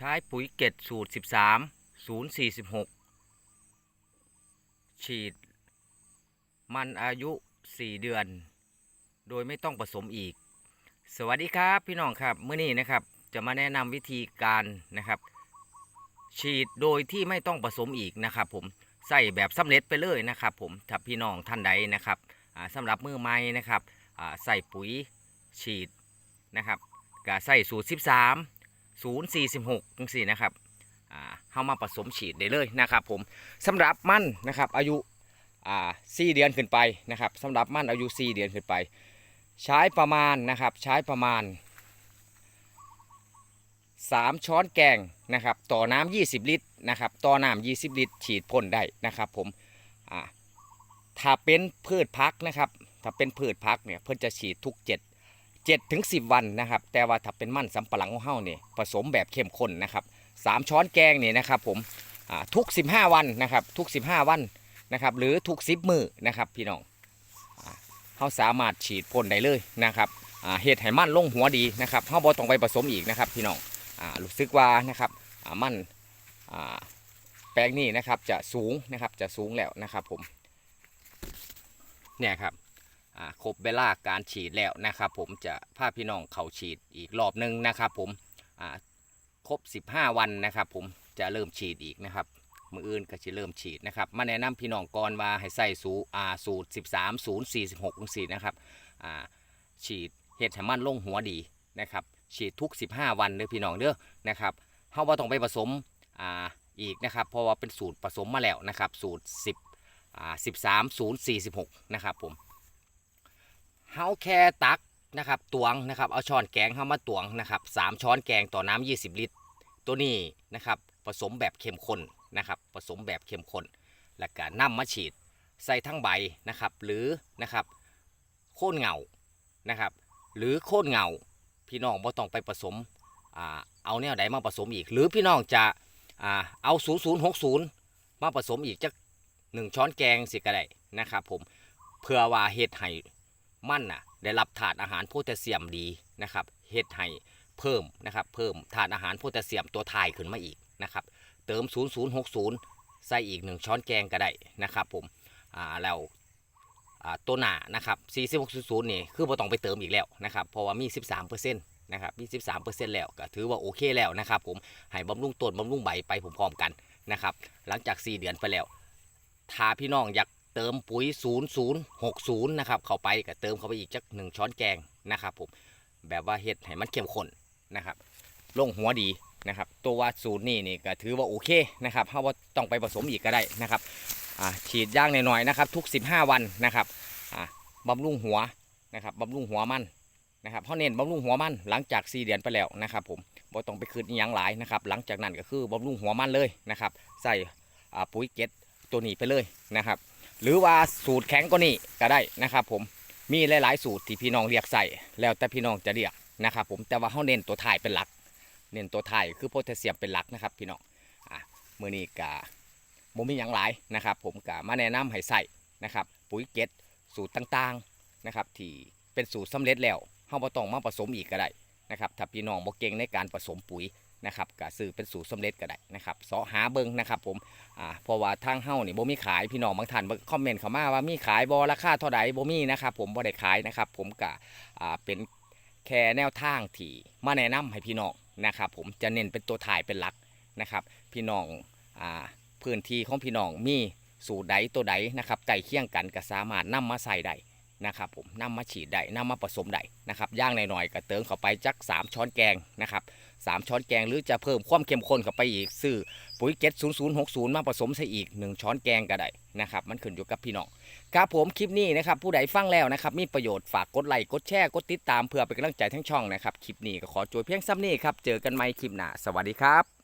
ใช้ปุ๋ยเกตสูตร 13 046 ฉีด มันอายุ 4 เดือน โดยไม่ต้องผสมอีก สวัสดีครับพี่น้องครับเมื่อนี้นะครับจะมาแนะนำวิธีการนะครับ ฉีดโดยที่ไม่ต้องผสมอีกนะครับ ผมใส่แบบสำเร็จไปเลยนะครับ ผมถ้าพี่น้องท่านใดนะครับอ่าสำหรับมือใหม่นะครับใส่ปุ๋ยฉีดนะครับก็ใส่สูตร 13 046จังสี่นะครับอ่าเข้ามาผสมฉีดได้เลยนะครับผมสำหรับมันนะครับอายุอ่า4เดือนขึ้นไปนะครับสำหรับมันอายุ4เดือนขึ้นไป ใช้ประมาณนะครับใช้ประมาณ 3 ช้อนแกงนะครับต่อน้ำ20 ลิตรนะครับต่อน้ำ20 ลิตร ฉีดพ่นได้นะครับผมอ่าถ้าเป็นพืชพักนะครับถ้าเป็นพืชพักเนี่ยเพิ่นจะฉีดทุก 7 7ถึง10 วันนะครับ แต่ว่าถ้าเป็นมันสำปะหลังของเฮาเนี่ยผสมแบบเข้มข้นนะครับ3ช้อนแกงเนี่ยนะครับผมอ่าทุก 15 วันนะครับทุก 15 วันนะครับหรือทุก 10 มือนะครับพี่น้องเฮาสามารถฉีดพ่นได้เลยนะครับเฮ็ดให้มันลงหัวดีนะครับเฮาบ่ต้องไปผสมอีกนะครับพี่น้องรู้สึกว่านะครับมันแปลงนี้นะครับจะสูงนะครับจะสูงแล้วนะครับผมเนี่ยครับ ครบเวลาการฉีดแล้วนะครับผมจะพาพี่น้องเขาฉีดอีกรอบหนึงนะครับผมครบ 15 วันนะครับผมจะเริ่มฉีดอีกนะครับมืออื่นก็จะเริ่มฉีดนะครับ มาแนะนำพี่น้องก่อนว่าให้ใส่สูอ่าสูตร 13 0 46จังซี่นะครับอ่าฉีดเห็ดให้มันลงหัวดีนะครับฉีดทุก 15 วันเด้อพี่น้องเด้อนะครับเฮาบ่าต้องไปผสมอ่าอีกนะครับเพราะว่าเป็นสูตรผสมมาแล้วนะครับสูตร 10อ่า13 0 46นะครับผม เฮาแค่ตักนะครับตวงนะครับเอาช้อนแกงเฮามาตวงนะครับ3ช้อนแกงต่อน้ำ20 ลิตร ตัวนี้นะครับผสมแบบเข้มข้นนะครับผสมแบบเข้มข้นแล้วก็นำมาฉีดใส่ทั้งใบนะครับ หรือนะครับโค่นเหงานะครับ หรือโค่นเหงาพี่น้องบ่ต้องไปผสมอ่าเอาแนวใดมาผสมอีก หรือพี่น้องจะอเอา 0060 มาผสมอีกจักหนึ่งช้อนแกงสิก็ได้นะครับ ผมเพื่อว่าเฮ็ดให้ มันน่ะได้รับถาดอาหารโพแทสเซียมดีนะครับเฮ็ดให้เพิ่มนะครับเพิ่มถาดอาหารโพแทสเซียมตัวทายขึ้นมาอีกนะครับเติม 0060 ใส่อีก 1 ช้อนแกงก็ได้นะครับผมอ่าแล้วอ่าตัวหนานะครับ4600นี่คือบ่ต้องไปเติมอีกแล้วนะครับเพราะว่ามี 13%นะครับมี 13%แล้วก็ถือว่าโอเคแล้วนะครับผมให้บำรุงต้นบำรุงใบไปพร้อมๆกันนะครับหลังจาก 4 เดือนไปแล้วถ้าพี่น้องอยาก เติมปุ๋ย 0060 นะครับ เข้าไปก็เติมเข้าไปอีกจักหนึ่งช้อนแกงนะครับผมแบบว่าเฮ็ดให้มันเข้มข้นนะครับลงหัวดีนะครับ ตัวว่าสูตรนี่นี่ก็ถือว่าโอเคนะครับเพราว่าต้องไปผสมอีกก็ได้นะครับอ่าฉีดย่างหน่อยๆนะครับ ทุก 15 วันนะครับอ่าบำรุงหัวนะครับบำรุงหัวมันนะครับเพราะเน้นบำรุงหัวมันหลังจาก 4 เดือนไปแล้วนะครับ ผมบ่ต้องไปคืนอหยังหลายนะครับ หลังจากนั้นก็คือบำรุงหัวมันเลยนะครับ ใส่ปุ๋ยเก็ตตัวนี้ไปเลยนะครับ หรือว่าสูตรแข็งก็นี่ก็ได้นะครับ ผมมีหลาย ๆ สูตรที่พี่น้องเรียกใส่แล้วแต่พี่น้องจะเรียกนะครับ ผมแต่ว่าเขาเน้นตัวถ่ายเป็นหลัก เน้นตัวถ่ายคือโพแทสเซียมเป็นหลักนะครับ พี่น้องอะมือนี้กะบ่มีอย่างหลายนะครับ ผมกะมาแนะนำให้ใส่นะครับ ปุ๋ยเก็ตสูตรต่างๆนะครับ ที่เป็นสูตรสำเร็จแล้วเฮาบ่ต้องมาผสมอีกก็ได้นะครับถ้าพี่น้องบ่เก่งในการผสมปุ๋ย นะครับก็ซื้อเป็นสูตรสำเร็จก็ได้นะครับเสาะหาเบิ่งนะครับผมอ่าเพราะว่าทางเฮ้านี่บ่มีขายพี่น้องบางท่านคอมเมนต์เข้ามาว่ามีขายบ่ราคาเท่าใดบ่มีนะครับผมบ่ได้ขายนะครับผมก็อ่าเป็นแค่แนวทางที่มาแนะนำให้พี่น้องนะครับผมจะเน้นเป็นตัวถ่ายเป็นหลักนะครับพี่น้องอ่าพื้นที่ของพี่น้องมีสูตรใดตัวใดนะครับใกล้เคียงกันก็สามารถนำมาใส่ได้นะครับผมนำมาฉีดได้นำมาผสมได้นะครับย่างหน่อยๆก็เติมเข้าไปจัก 3 ช้อนแกงนะครับ สามช้อนแกงหรือจะเพิ่มความเข้มข้นเข้าไปอีกซื้อปุ๋ยเก็ต0060 มาผสมใส่อีก 1 ช้อนแกงก็ได้นะครับมันขึ้นอยู่กับพี่น้องครับผมคลิปนี้นะครับผู้ใดฟังแล้วนะครับมีประโยชน์ฝากกดไลค์กดแชร์กดติดตามเพื่อเป็นกำลังใจทั้งช่องนะครับคลิปนี้ก็ขอจวยเพียงซ้ำนี้ครับเจอกันใหม่คลิปหน้าสวัสดีครับ